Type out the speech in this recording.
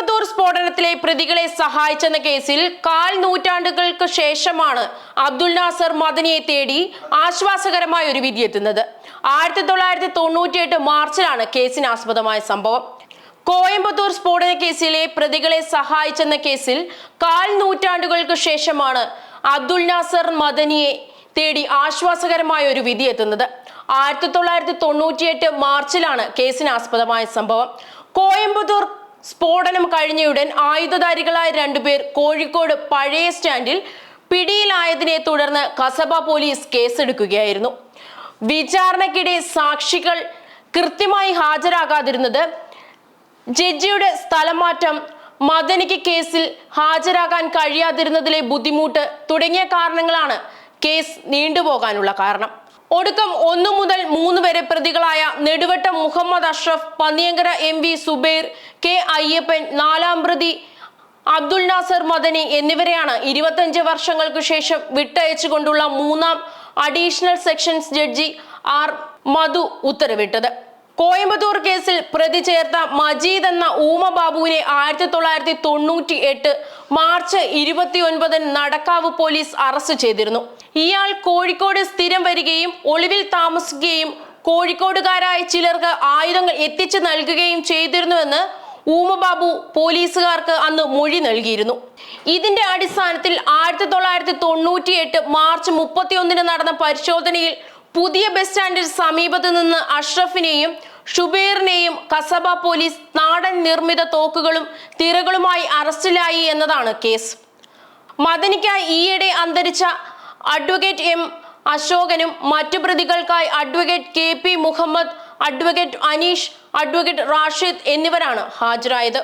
കോയമ്പത്തൂർ സ്ഫോടനത്തിലെ പ്രതികളെ സഹായിച്ചെന്ന കേസിൽ കാൽ നൂറ്റാണ്ടുകൾക്ക് ശേഷമാണ് അബ്ദുൽ നാസർ മദനിയെ തേടി ആശ്വാസകരമായ ഒരു വിധി എത്തുന്നത്. ആയിരത്തി തൊള്ളായിരത്തി തൊണ്ണൂറ്റിയെട്ട് മാർച്ചിലാണ് കേസിനാസ്പദമായ സംഭവം. കോയമ്പത്തൂർ സ്ഫോടന കേസിലെ പ്രതികളെ സഹായിച്ചെന്ന കേസിൽ കാൽ നൂറ്റാണ്ടുകൾക്ക് ശേഷമാണ് അബ്ദുൽ നാസർ മദനിയെ തേടി ആശ്വാസകരമായ ഒരു വിധി എത്തുന്നത്. ആയിരത്തി തൊള്ളായിരത്തി തൊണ്ണൂറ്റിയെട്ട് മാർച്ചിലാണ് കേസിനാസ്പദമായ സംഭവം. കോയമ്പത്തൂർ സ്ഫോടനം കഴിഞ്ഞയുടൻ ആയുധധാരികളായ രണ്ടുപേർ കോഴിക്കോട് പഴയ സ്റ്റാൻഡിൽ പിടിയിലായതിനെ തുടർന്ന് കസബ പോലീസ് കേസെടുക്കുകയായിരുന്നു. വിചാരണക്കിടെ സാക്ഷികൾ കൃത്യമായി ഹാജരാകാതിരുന്നത് ജഡ്ജിയുടെ സ്ഥലമാറ്റം മദനിക്ക് കേസിൽ ഹാജരാകാൻ കഴിയാതിരുന്നതിലെ ബുദ്ധിമുട്ട് തുടങ്ങിയ കാരണങ്ങളാണ് കേസ് നീണ്ടുപോകാനുള്ള കാരണം. ഒടുക്കം ഒന്നു മുതൽ മൂന്ന് പ്രതികളായ Neduvattam Muhammad Ashraf Panniyankara M V Zubair K Ayyappan നാലാം പ്രതി അബ്ദുൽ നാസർ മദനി എന്നിവരെയാണ് ഇരുപത്തഞ്ച് വർഷങ്ങൾക്ക് ശേഷം വിട്ടയച്ചുകൊണ്ടുള്ള മൂന്നാം additional sessions judge R Madhu ഉത്തരവിട്ടത്. കോയമ്പത്തൂർ കേസിൽ പ്രതി ചേർത്ത മജീദ് എന്ന ഊമ ബാബുവിനെ ആയിരത്തി തൊള്ളായിരത്തി തൊണ്ണൂറ്റി എട്ട് മാർച്ച് ഇരുപത്തി ഒൻപതിന് നടക്കാവ് പോലീസ് അറസ്റ്റ് ചെയ്തിരുന്നു. ഇയാൾ കോഴിക്കോട് സ്ഥിരം വരികയും ഒളിവിൽ താമസിക്കുകയും കോഴിക്കോടുകാരായ ചിലർക്ക് ആയുധങ്ങൾ എത്തിച്ചു നൽകുകയും ചെയ്തിരുന്നുവെന്ന് ഊമബാബു പോലീസുകാർക്ക് അന്ന് മൊഴി നൽകിയിരുന്നു. ഇതിന്റെ അടിസ്ഥാനത്തിൽ ആയിരത്തി തൊള്ളായിരത്തി തൊണ്ണൂറ്റി എട്ട് മാർച്ച് മുപ്പത്തിയൊന്നിന് നടന്ന പരിശോധനയിൽ പുതിയ ബസ് സ്റ്റാൻഡിൽ സമീപത്ത് നിന്ന് അഷ്റഫിനെയും ഷുബൈറിനെയും കസബ പോലീസ് നാടൻ നിർമ്മിത തോക്കുകളും തിരകളുമായി അറസ്റ്റിലായി എന്നതാണ് കേസ്. മദനിക്കായി ഈയിടെ അന്തരിച്ച അഡ്വക്കേറ്റ് എം അശോകനും മറ്റു പ്രതികൾക്കായി advocate K P Muhammad advocate Aneesh advocate Rashid എന്നിവരാണ് ഹാജരായത്.